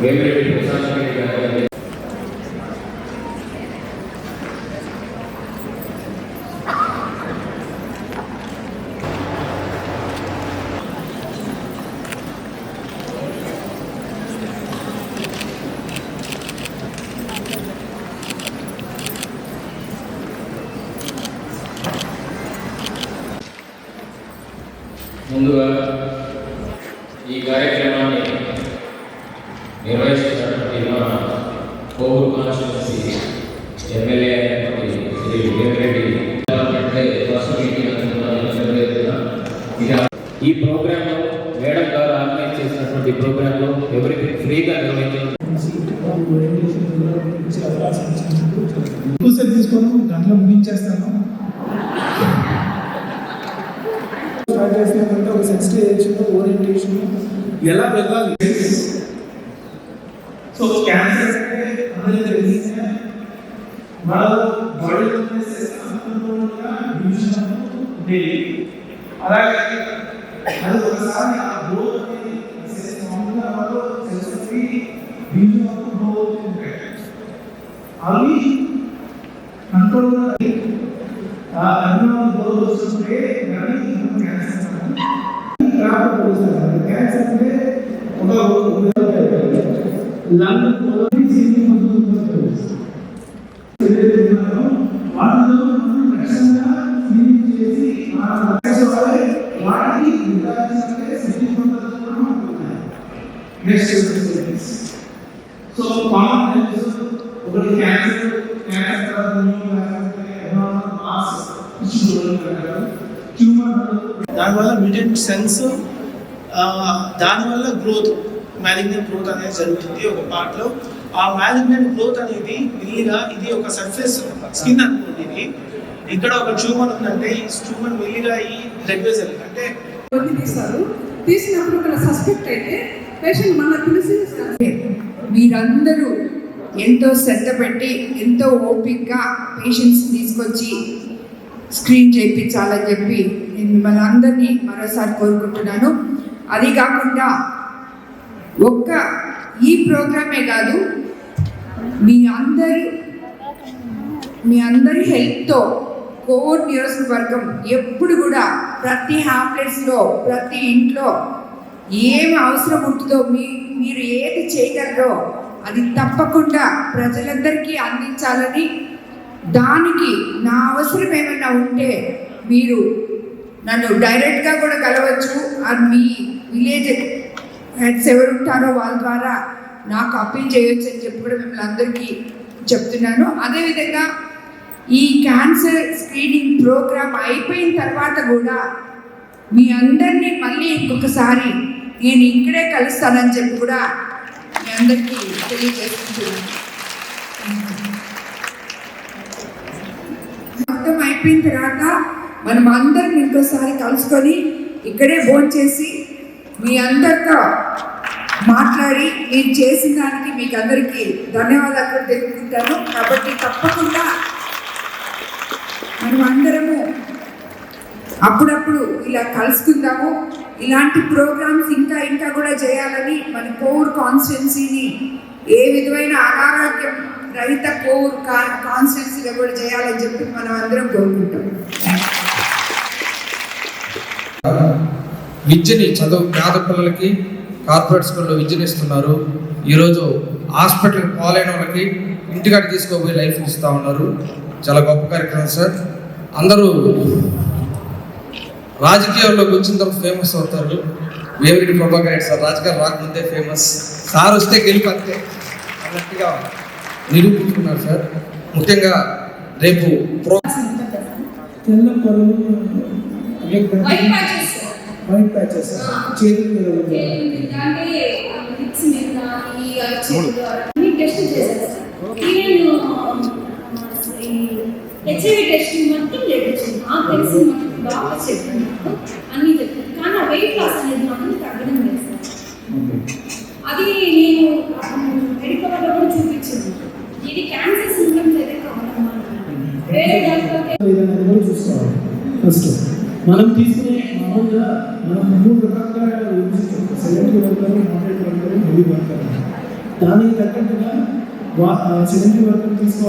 వేమిరెడ్డి ప్రశాంత్ రెడ్డి ముందుగా ఈ కార్యక్రమాన్ని నిర్వహిస్తున్నటువంటి మన కోవూరు కాన్స్టిట్యున్సీ ఎమ్మెల్యే అయినటువంటి శ్రీ ఈ మేడం గారు ఆర్గనైజ్ చేసినటువంటి ప్రోగ్రాంలో ఎవరికి ఫ్రీగా నిర్వహించడం ఎక్కువసేపు తీసుకోను గంటలో ముగించేస్తాను. స్టార్ట్ చేసినామంటే ఒక ఓరియంటేషన్ ఎలా వెళ్ళాలి? సో క్యాన్సర్ అంటే అందరికీ తెలిసిందే. మన బాడీలో సంపూర్ణంగా డివిజన్ ఉండేది అలాగే అది ఒకసారి ఆ గ్రోత్ అనేది మామూలుగా వాళ్ళు సెన్సిటివ్ డివిజన్ వరకు గ్రో అవుతూ ఉంటాయి అవి కంట్రోల్ ఆ అభిమానం గ్రోత్ వస్తుంటే కానీ మనం క్యాన్సర్ రాకపోతుంది క్యాన్సర్ అంటే ఒక లంగ్ వాటిలో మనం రక్షణగా క్లీన్ చేసి ఆ రక్షించాలి. వాటికి నిర్ధారించాలంటే శక్తి పద్ధతులు కూడా ఉంటున్నాయి నెక్స్ట్ సో కామన్ హెల్త్ ఒకటి క్యాన్సర్ క్యాన్సర్ తర్వాత మాస్ ట్యూమర్ దానివల్ల మ్యూటెంట్ సెల్స్ దానివల్ల గ్రోత్ మ్యాలిగ్నెంట్ గ్రోత్ అనేది జరుగుతుంది ఒక పార్ట్లో ఆ మ్యాలిగ్నెంట్ గ్రోత్ అనేది మెల్లిగా ఇది ఒక సర్ఫేస్ స్కిన్ అనుకోండి ఇది. ఇక్కడ ఒక ట్యూమర్ ఉందంటే ఈ ట్యూమర్ మెల్లిగా ఈ బ్లడ్ వెజల్ అంటే కొన్ని తీస్తారు తీసినప్పుడు ఇక్కడ సస్పెక్ట్ అయితే పేషెంట్ మన పిలిచి మీరందరూ ఎంతో శ్రద్ధ పెట్టి ఎంతో ఓపిక్గా పేషెంట్స్ తీసుకొచ్చి స్క్రీన్ చేయించాలని చెప్పి నేను మిమ్మల్ని అందరినీ మరోసారి కోరుకుంటున్నాను. అది కాకుండా ఒక్క ఈ ప్రోగ్రామే కాదు మీ అందరి మీ అందరి హెల్ప్తో కోర్ నియోజకవర్గం ఎప్పుడు కూడా ప్రతి హ్యామ్లెట్స్లో ప్రతి ఇంట్లో ఏం అవసరం ఉంటుందో మీ మీరు ఏది చేయగలరో అది తప్పకుండా ప్రజలందరికీ అందించాలని దానికి నా అవసరం ఏమైనా ఉంటే మీరు నన్ను డైరెక్ట్గా కూడా కలవచ్చు. అది మీ విలేజ్ హెడ్స్ ఎవరు ఉంటారో వాళ్ళ ద్వారా నాకు అప్పీల్ చేయొచ్చు అని చెప్పి కూడా మిమ్మల్ని అందరికీ చెప్తున్నాను. అదేవిధంగా ఈ క్యాన్సర్ స్క్రీనింగ్ ప్రోగ్రామ్ అయిపోయిన తర్వాత కూడా మీ అందరినీ మళ్ళీ ఇంకొకసారి నేను ఇక్కడే కలుస్తానని చెప్పి కూడా మీ అందరికీ తెలియజేస్తున్నాను. మొత్తం అయిపోయిన తర్వాత మనం అందరం ఇంకోసారి కలుసుకొని ఇక్కడే భోజనం చేసి మీ అందరితో మాట్లాడి నేను చేసిన దానికి మీకు అందరికీ ధన్యవాదాలు తెలుపుకుంటాను. కాబట్టి తప్పకుండా మనం అందరము అప్పుడప్పుడు ఇలా కలుసుకుందాము. ఇలాంటి ప్రోగ్రామ్స్ ఇంకా ఇంకా కూడా చేయాలని మన కోవిడ్ కాన్స్టిట్యున్సీని ఏ విధమైన అనారోగ్యం రహిత కోవూర్ కాన్స్టిట్యున్సీగా కూడా చేయాలని చెప్పి మనం అందరం కోరుకుంటాం. విద్యని చదువు పేద పిల్లలకి కార్పొరేట్ స్కూల్లో విద్యను ఇస్తున్నారు ఈరోజు హాస్పిటల్కి పాలైన వాళ్ళకి ఇంటికాడ తీసుకోపోయి లైఫ్ ఇస్తూ ఉన్నారు. చాలా గొప్ప కార్యక్రమం సార్. అందరూ రాజకీయాల్లోకి వచ్చిన తర్వాత ఫేమస్ అవుతారు. వేమిరెడ్డి ప్రభాకర్ రెడ్డి సార్ రాజకీయాలు రాకముందే ఫేమస్ సార్ వస్తే గెలిపంతే అన్నట్టుగా నిరూపించుకున్నారు సార్. ముఖ్యంగా రేపు ప్రో వైట్ ప్యాచెస్ చేతులు మీద ఉంది. టెస్ట్ చేశారు ఈవెన్ హెచ్ఐవి టెస్టింగ్ మొత్తం చేయించింది ఆ తెలిసి మొత్తం డాక్టర్ చెప్పారు అన్ని చెప్పారు కానీ ఆ వెయిట్ లాస్ అనేది మాత్రం తగ్గడం లేదు అది నేను మెడికల్ కూడా చూపించింది ఇది క్యాన్సర్ సింటమ్స్ అయితే వల్ల వేరే ఫస్ట్ మనం తీసుకునే మామూలుగా మనం మూడు రకాలుగా విభజించాం. Silent worker moderate worker heavy worker దానికి తగ్గట్టుగా సెకండరీ వర్కర్ తీసుకోవాలి.